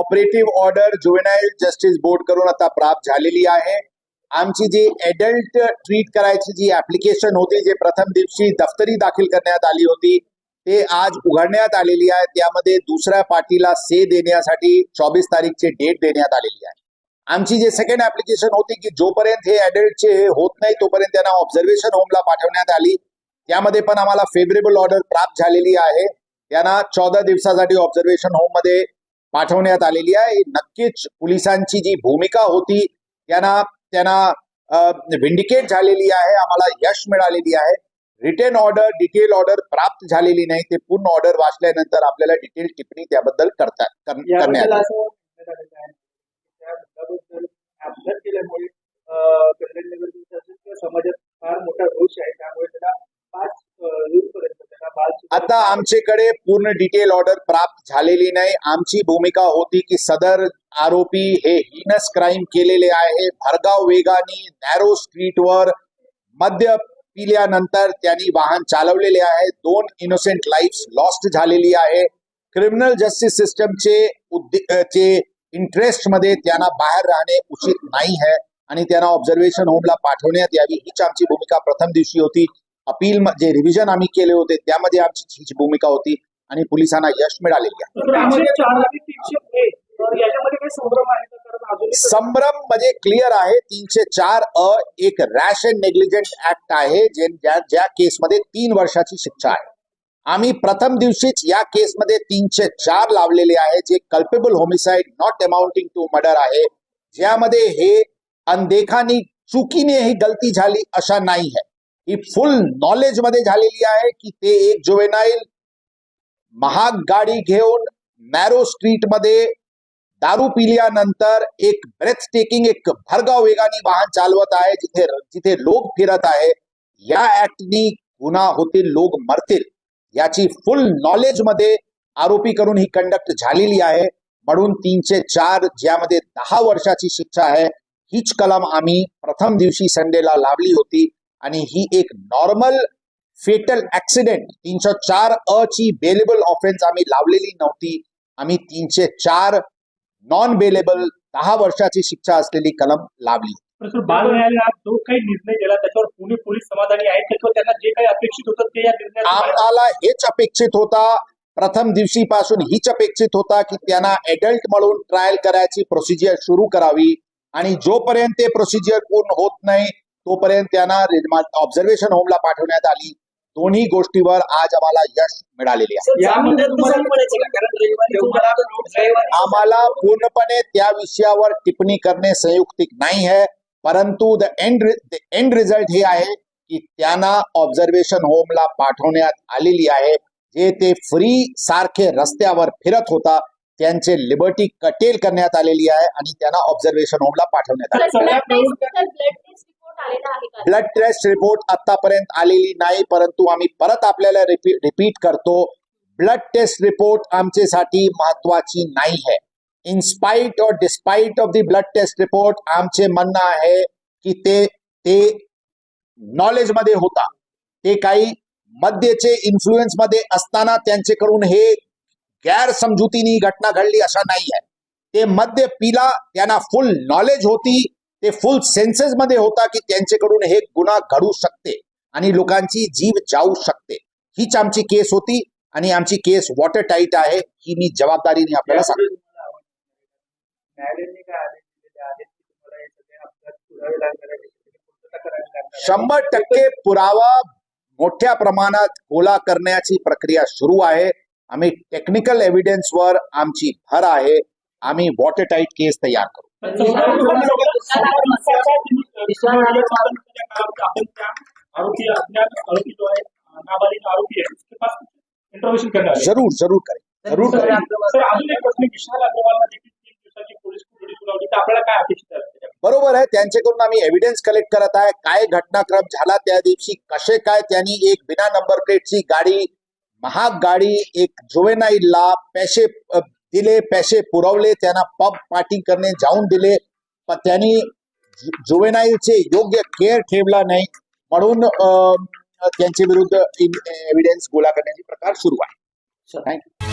Operative order juvenile justice board करून आता प्राप्त झालेली आहे. आमची जी एडल्ट ट्रीट करायची जी ऍप्लिकेशन होती जे प्रथम दिवशी दफ्तरी दाखल करण्यात आली होती ते आज उघडण्यात आलेली आहे. त्यामध्ये दुसऱ्या पार्टीला से देण्यासाठी चोवीस तारीखचे डेट देण्यात आलेली आहे. आमची जे सेकंड ऍप्लिकेशन होती की जोपर्यंत हे ऍडल्टचे होत नाही तोपर्यंत त्यांना ऑब्झर्वेशन होमला पाठवण्यात आली. त्यामध्ये पण आम्हाला फेवरेबल ऑर्डर प्राप्त झालेली आहे. त्यांना चौदा दिवसासाठी ऑब्झर्वेशन होममध्ये पाठवण्यात आलेली आहे. नक्कीच पोलिसांची जी भूमिका होती त्यांना त्यांना व्हिंडिकेट झालेली आहे. आम्हाला यश मिळालेली आहे. रिटर्न ऑर्डर डिटेल ऑर्डर प्राप्त झालेली नाही. ते पूर्ण ऑर्डर वाचल्यानंतर आपल्याला डिटेल टिप्पणी त्याबद्दल करतात कर- करण्यात आता आमच्याकडे पूर्ण डिटेल ऑर्डर प्राप्त झालेली नाही. आमची भूमिका होती की सदर आरोपी हे हिनस क्राईम केलेले आहे. भरगाव वेगाने नॅरो स्ट्रीटवर मद्य पिल्यानंतर त्यांनी वाहन चालवलेले आहे. दोन इनोसेंट लाईफ लॉस्ट झालेली आहे. क्रिमिनल जस्टिस सिस्टमचे चे इंटरेस्टमध्ये त्यांना बाहेर राहणे उचित नाही आहे. आणि त्यांना ऑब्झर्वेशन होमला पाठवण्यात यावी. हीच आमची भूमिका प्रथम दिवशी होती. अपील म- जे रिव्हिजन आम्ही केले होते त्यामध्ये आमची हीच भूमिका होती आणि पोलिसांना यश मिळालेले आहे. संभ्रम म्हणजे क्लिअर आहे तीनशे चार अ एक रॅश अँड नेग्लिजंट ऍक्ट आहे जे ज्या ज्या केसमध्ये तीन वर्षाची शिक्षा आहे. आम्ही प्रथम दिवशीच या केसमध्ये तीनशे चार लावलेले आहे जे culpable homicide not amounting to murder आहे. ज्यामध्ये हे अनदेखानी चुकीने ही गलती झाली अशा नाही आहे. ही फुल नॉलेजमध्ये झालेली आहे की ते एक जुवेनाईल महाग गाडी घेऊन मॅरो स्ट्रीटमध्ये दारू पिल्यानंतर एक ब्रेथ टेकिंग एक भरगाव वेगाने वाहन चालवत आहे जिथे जिथे लोक फिरत आहे. या ऍक्टनी गुन्हा होतील लोक मरतील. याची फुल नॉलेजमध्ये आरोपी करून ही कंडक्ट झालेली आहे. म्हणून तीनशे चार ज्यामध्ये दहा वर्षाची शिक्षा आहे हीच कलम आम्ही प्रथम दिवशी संडेला लावली होती. आणि ही एक नॉर्मल फेटल ऍक्सिडेंट तीनशे चार अ ची बेलेबल ऑफेन्स आम्ही लावलेली नव्हती. आम्ही तीनशे चार नॉन बेलेबल दहा वर्षाची शिक्षा असलेली कलम लावली. परंतु बाल न्यायालयात जो काही निर्णय दिला त्याच्यावर पुणे पोलीस समाधानी आहेत किंवा त्यांना जे काही अपेक्षित होतं ते या निर्णयात आम्हाला हेच अपेक्षित होता. प्रथम दिवशीपासून हीच अपेक्षित होता की त्यांना एडल्ट म्हणून ट्रायल करायची प्रोसिजर सुरू करावी. आणि जोपर्यंत ते प्रोसिजर पूर्ण होत नाही तोपर्यंत त्यांना ऑब्झर्वेशन होमला पाठवण्यात आली. दोन्ही गोष्टीवर आज आम्हाला यश मिळालेले आहे. आम्हाला पूर्णपणे त्या विषयावर टिप्पणी करणे संयुक्तिक नाही है परंतु द एंड एंड रिझल्ट हे आहे की त्यांना ऑब्झर्वेशन होमला पाठवण्यात आलेली आहे. जे ते फ्री सारखे रस्त्यावर फिरत होता त्यांचे लिबर्टी कटेल करण्यात आलेली आहे आणि त्यांना ऑब्झर्वेशन होमला पाठवण्यात आले ब्लड टेस्ट रिपोर्ट आतापर्यंत आलेली नाही परंतु आम्ही परत आपल्याला रिपीट करतो. ब्लड टेस्ट रिपोर्ट आमच्यासाठी महत्वाची नाही है इन स्पाइट और despite of the blood test report आमचे म्हणणं आहे की ते ते नॉलेजमध्ये होता. ते काही मद्यचे इन्फ्लुएन्समध्ये असताना त्यांच्याकडून हे गैरसमजुतीनी घटना घडली अशा नाही आहे. ते मद्य पिला त्यांना फुल नॉलेज होती. ते फुल सेन्सेस मध्ये होता की त्यांच्याकडून हे गुन्हा घडू शकते आणि लोकांची जीव जाऊ शकते. हीच आमची केस होती आणि आमची केस वॉटर टाईट आहे ही मी जबाबदारीने आपल्याला सांगतो. शंभर टक्के पुरावा मोठ्या प्रमाणात गोळा करण्याची प्रक्रिया सुरू आहे. आम्ही टेक्निकल एव्हिडन्सवर आमची भर आहे. आम्ही वॉटर टाईट केस तयार करू. आरोपी अज्ञात आरोपी जो आहे नाबालिक आरोपी आहे. उसके पास इंटरव्हेशन करणार आहे. जरूर जरूर करेल जरूर सर अजून एक प्रश्न विशाल अग्रवालला देखील तीन दिवसाची पोलीस कोठडी सुनावली. तर आपल्याला काय अपेक्षित आहे त्याच्यात? बरोबर आहे. त्यांच्याकडून आम्ही एव्हिडन्स कलेक्ट करत आहे. काय घटनाक्रम झाला त्या दिवशी? कसे काय त्यांनी एक बिना नंबर प्लेटची गाडी महाग गाडी एक जुवेनाईलला पैसे दिले पैसे पुरवले त्यांना पब पार्टी करणे जाऊन दिले. पण त्यांनी जुवेनाईलचे योग्य केअर ठेवला नाही. म्हणून त्यांच्या विरुद्ध एव्हिडन्स गोळा करण्याचे प्रकार सुरू आहे. थँक्यू